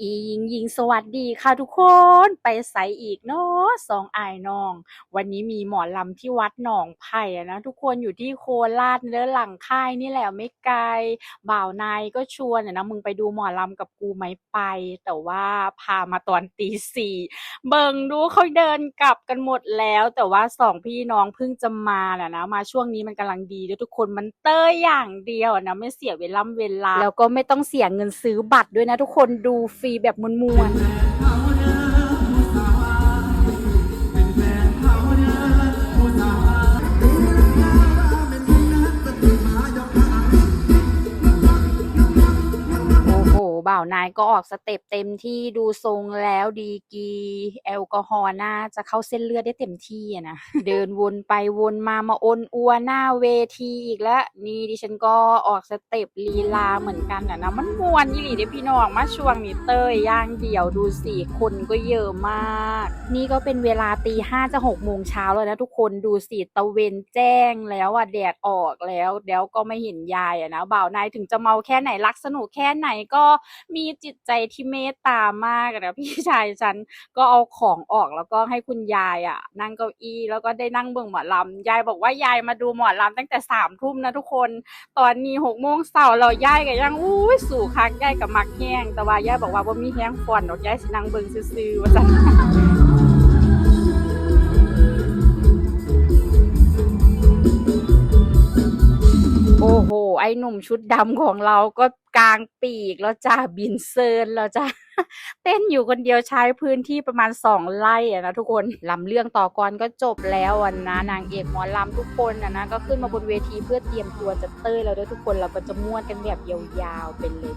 อียิงยิงสวัสดีค่ะทุกคนไปใสอีกเนาะสองอายน้อง วันนี้มีหมอลำที่วัดหนองไผ่นะทุกคนอยู่ที่โคราชเนื้อหลังค่ายนี่แหละไม่ไกล บ่าวนายก็ชวนนะมึงไปดูหมอลำกับกูไหมไป แต่ว่าพามาตอนตีสี่เบิ่งดูเขาเดินกลับกันหมดแล้ว แต่ว่าสองพี่น้องเพิ่งจะมาน่ะนะมาช่วงนี้มันกำลังดีด้วยทุกคนมันเต้ยอย่างเดียวนะไม่เสียเวลาเวลา แล้วก็ไม่ต้องเสียเงินซื้อบัตรด้วยนะทุกคนดูฟรีแบบมวนๆาวนายก็ออกสเต็ปเต็มที่ดูทรงแล้วดีกีแอลกอฮอล์น่าจะเข้าเส้นเลือดได้เต็มที่นะ เดินวนไปวนมามาโอนอัวหน้าเวทีอีกแล้วนี่ดิฉันก็ออกสเต็ปลีลาเหมือนกันอะนะมันมวนยี่หลีเด้พี่น้องมาช่วงนี้เต้ยย่างเดี่ยวดูสิคนก็เยอะมาก นี่ก็เป็นเวลาตีห้าจะหกโมงเช้าแล้วนะทุกคนดูสิตะเวนแจ้งแล้วอะแดดออกแล้วเดี๋ยวก็ไม่เห็นยายอะนะบ่าวนายถึงจะเมาแค่ไหนรักสนุกแค่ไหนก็มีจิตใจที่เมตตามากนะพี่ชายฉันก็เอาของออกแล้วก็ให้คุณยายอะ นั่งเก้าอี้แล้วก็ได้นั่งเบิ่งหมอลำยายบอกว่ายายมาดูหมอลำตั้งแต่สามทุ่มนะทุกคน ตอนนี้หกโมงเสาร์เรายายก็ยังอู้สู่คักยายกับมักแห้งแต่ว่ายายบอกว่าบ่มีแห้งฟอนดอกยายสินั่งเบิ่งซื่อๆว่าจัง ไอ้หนุ่มชุดดำของเราก็กลางปีกแล้วจ้าบินเซิร์นแล้วจ้าเต้นอยู่คนเดียวใช้พื้นที่ประมาณสองไร่อะนะทุกคนลำเรื่องต่อกรก็จบแล้วอะนะ นางเอกหมอลำทุกคนอะนะ ก็ขึ้นมาบนเวทีเพื่อเตรียมตัวจะเต้ยแล้วด้วยทุกคนเราก็จะม่วนกันแบบยาวๆเป็นเลย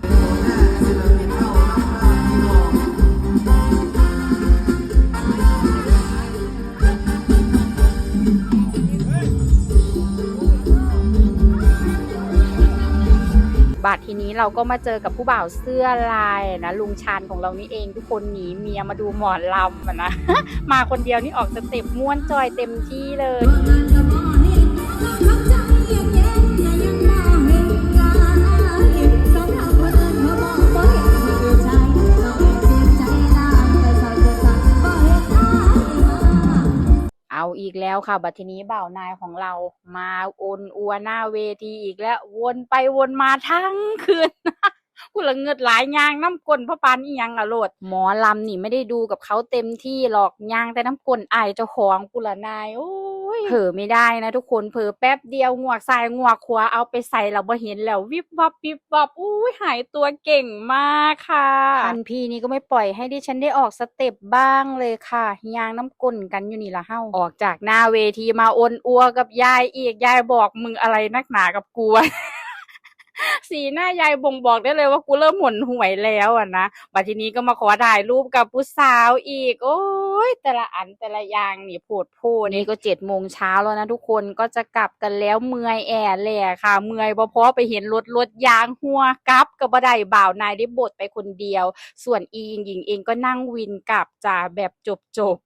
บาททีนี้เราก็มาเจอกับผู้บ่าวเสื้อลายนะลุงชานของเรานี่เองทุกคนหนีเมียมาดูหมอนลำนะ มาคนเดียวนี่ออกสเต็ปม้วนจอยเต็มที่เลย อีกแล้วค่ะ บัดทีนี้บ่าวนายของเรามาโอนอัวหน้าเวทีอีกแล้ว วนไปวนมาทั้งคืนกูละเงิดหลายยางน้ำกลพ่อปานอียังอะโลดหมอลำนี่ไม่ได้ดูกับเขาเต็มที่หรอกยางแต่น้ำกลอายเจ้าของกูละนายโอ้ย เผลอไม่ได้นะทุกคนเผลอแป๊บเดียวงวกซ้ายงวกขวาเอาไปใส่เราบ่เห็นแล้ววิบวับวิบวับอุ้ยหายตัวเก่งมากค่ะท่านพี่นี่ก็ไม่ปล่อยให้ดิฉันได้ออกสเต็ปบ้างเลยค่ะยางน้ำกลกันอยู่นี่ละเฮ้าออกจากหน้าเวทีมาโอนอัวกับยายอีกยายบอกมึงอะไรนักหนากับกูวะ สีหน้ายายบ่งบอกได้เลยว่ากูเริ่มหม่นหวยแล้วอะนะบัดทีนี้ก็มาขอถ่ายรูปกับผู้สาวอีก โอ้ยแต่ละอันแต่ละอย่างนี่โผดโพนี่ก็เจ็ดโมงเช้าแล้วนะทุกคนก็จะกลับกันแล้วเมื่อยแอแหล่ค่ะ เมื่อยเพราะไปเห็นรถรถยางหัวกลับกับบ่ได้บ่าวนายได้บทไปคนเดียว ส่วนอีหญิงหญิงเองก็นั่งวินกลับจ่าแบบจบจบ